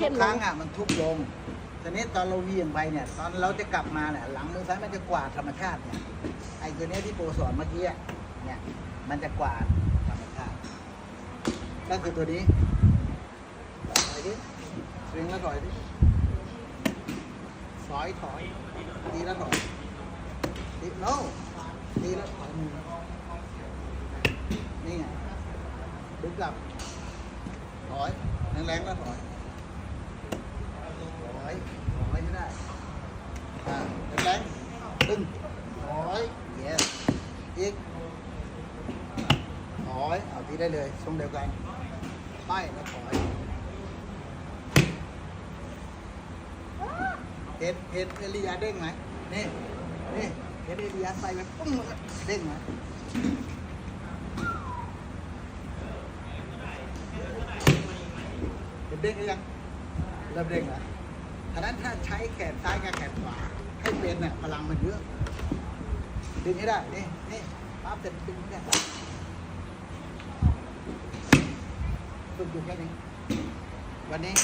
เข้มคลรั้งงอะมันทุบลงทีนี้ตอนเราเหวียงไปเนี่ย ตอนเราจะกลับมาเนี่ยหลังมือซ้ายมันจะกวาดธรรมชาติเนี่ยไอ้ตัวเนี้ยที่โปรสอนเมื่อกี้อะเนี่ย มันจะกวาดธรรมชาติ ก็คือตัวนี้ถอยดิสวิงแล้วถอยดิถอยถอยดีแล้วถอยดีโน่ดีแล้วถอยมือนี่ไงดึงกลับถอยแรงๆแล้วถอย ถอย ถอยให้ได้ อ่าแรง ๆดึงถอยเย้อีกถอยเอาที่ได้เลยทรงเดียวกันไปแล้วถอยเห็นเห็นเอลียาเด้งไหมนี่นี่เห็นเอลียาใส่ไปปุ้งเด้งไหมเห็นเด้งหรือยังเริ่มเด้งแล้วฉะนั้นถ้าใช้แขนซ้ายกับแขนขวา เนี่ยพลังมันเยอะดึงให้ได้ นี่นี่ปั๊บเสร็จดึงให้ได้ฝึกอยู่แค่นี้วันนี้